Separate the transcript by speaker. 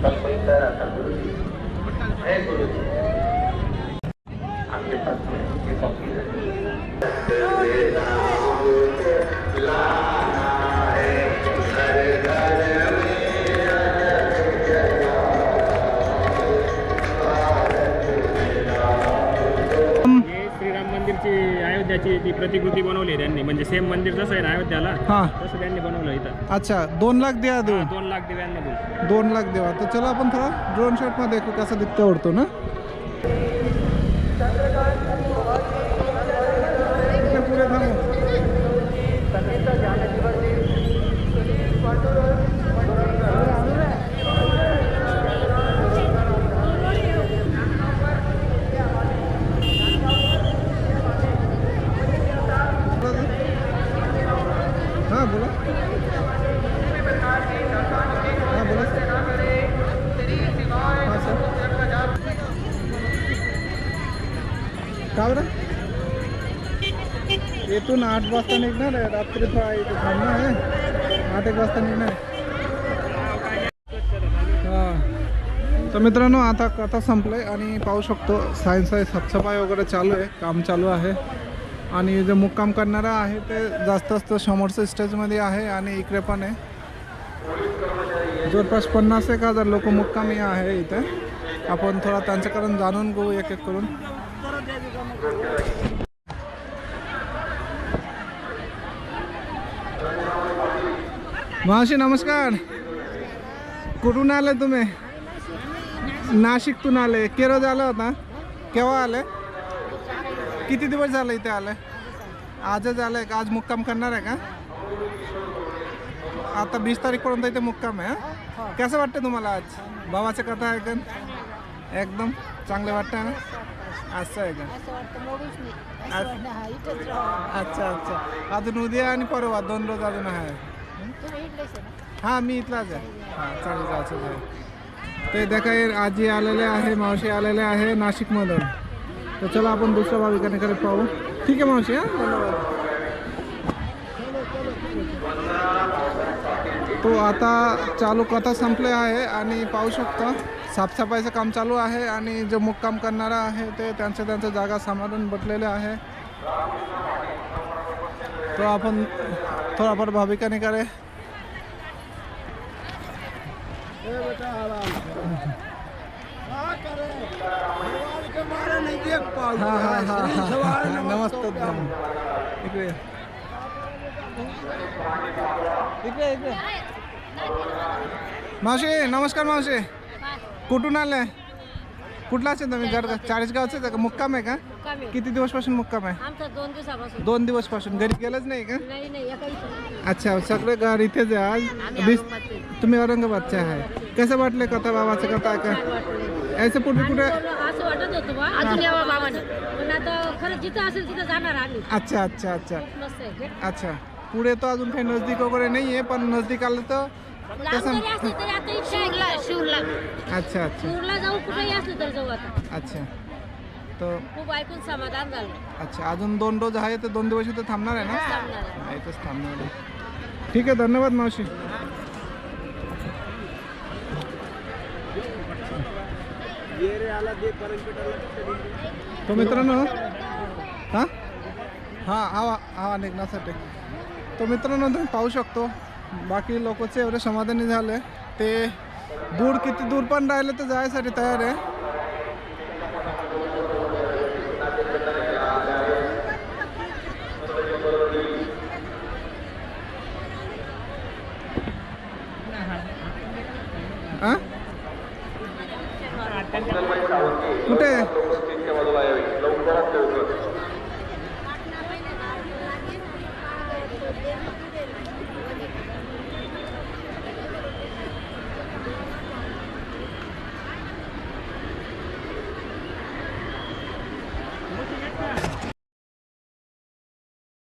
Speaker 1: Só foi é a Caduruti. É, Caduruti. मंदिरची अयोध्याची ती प्रतिकृती बनवली त्यांनी. म्हणजे सेम मंदिर जसं आहे ना अयोध्याला
Speaker 2: हां.
Speaker 1: तसं त्यांनी बनवलं इथं.
Speaker 2: अच्छा दोन लाख द्या देऊन.
Speaker 1: दोन लाख दिव्यांमधून.
Speaker 2: दोन लाख देवा. तर चला आपण थोडा ड्रोन शॉटमध्ये देखू कसं दिसतं उडतो ना इकडे पुढे थांबू. हां बोला. हां बोला. हां सर. का बरं? येथून आठ वाजता निघणार आहे. रात्री थोडा इथे थांबणार आहे. आठ एक वाजता निघणार आहे. हां. तर मित्रांनो आता कथा संपलं आहे आणि पाहू शकतो सायन्स आहे सपसफाई वगैरे चालू आहे काम चालू आहे. आणि जे मुक्काम करणारा आहे ते जास्त जास्त समोरच्या स्टेजमध्ये आहे आणि इकडे पण आहे. जवळपास पन्नास एक हजार लोक मुक्कामी आहे इथे. आपण थोडा त्यांच्याकडून जाणून घेऊ एक एक करून. मावशी नमस्कार. कुठून आले तुम्ही? नाशिकतून आले. केरळ झालं होता. केव्हा आले? किती दिवस झाले इथे आले आजच आलंय का? आज मुक्काम करणार आहे का? आता वीस तारीखपर्यंत इथे मुक्काम आहे हं? कसं वाटतं तुम्हाला आज? भावाचं कथा ऐकून एकदम चांगलं वाटतं ना? असं आहे का?
Speaker 3: असं असं
Speaker 2: अच्छा अच्छा. अजून उद्या आणि परवा दोन रोज अजून आहे.
Speaker 3: आहे
Speaker 2: हां मी इथलाच आहे. हां चालेल आहे ते देखा आजी आलेले आहे मावशी आलेले आहे नाशिकमधून. तर चला आपण दुसऱ्या भाविकांकडे पाहू. ठीक आहे मावशी हां? धन्यवाद. तो आता चालू कथा संपले आहे आणि पाहू शकतो साफसफाईचं काम चालू आहे आणि जे मुक्काम करणारा आहे ते त्यांच्या त्यांच्या जागा सांभाळून बटलेले आहे. तो आपण थोडाफार भाविकांकडे हाँ हाँ हाँ हाँ नमस्ते इकडे इकडे इकडे मावशी नमस्कार मावशी. कुठून आले? कुठलाच आहे तुम्ही? घर चाळीसगावचेच आहे का? मुक्काम आहे. का किती दिवसपासून मुक्काम आहे?
Speaker 3: दोन दिवसापासून.
Speaker 2: दोन दिवसपासून. घरी गेलंच नाही का? अच्छा सगळे घर इथेच आहे आज. तुम्ही औरंगाबादचे आहे. कसं वाटलं कथा बाबाचं कथा? का
Speaker 3: छान वाटलं.
Speaker 2: याचं कुठे
Speaker 3: असं वाटत होतं बा. अजून यावं बाबानं. पण आता खरं जिथं असेल तिथं जाणार आम्ही.
Speaker 2: अच्छा अच्छा अच्छा.
Speaker 3: मस्त आहे.
Speaker 2: अच्छा. पुढे तर अजून काही नजदीक वगैरे नाही आहे पण नजदीक आलं तर
Speaker 3: लांब
Speaker 2: तसं
Speaker 3: जरी असलं तरी आता इथे शिवला शिवला.
Speaker 2: अच्छा अच्छा.
Speaker 3: शिवला जाऊ कुठेही असलं तरी जाऊ आता.
Speaker 2: अच्छा. तर
Speaker 3: खूप ऐकून समाधान झालं.
Speaker 2: अच्छा अजून दोन डोज आहे तर दोन दिवस इथं थांबणार आहे ना?
Speaker 3: थांबणार आहे.
Speaker 2: हा, इथंच थांबणार आहे. ठीक आहे धन्यवाद मावशी. तो मित्रांनो हां? हां आवा आवा निघण्यासाठी. तो मित्रांनो तुम्ही पाहू शकतो. बाकी लोकचे एवढे समाधानी झाले. ते दूर किती दूर पण राहिले तर जायसाठी तयार आहे. हां? कुठे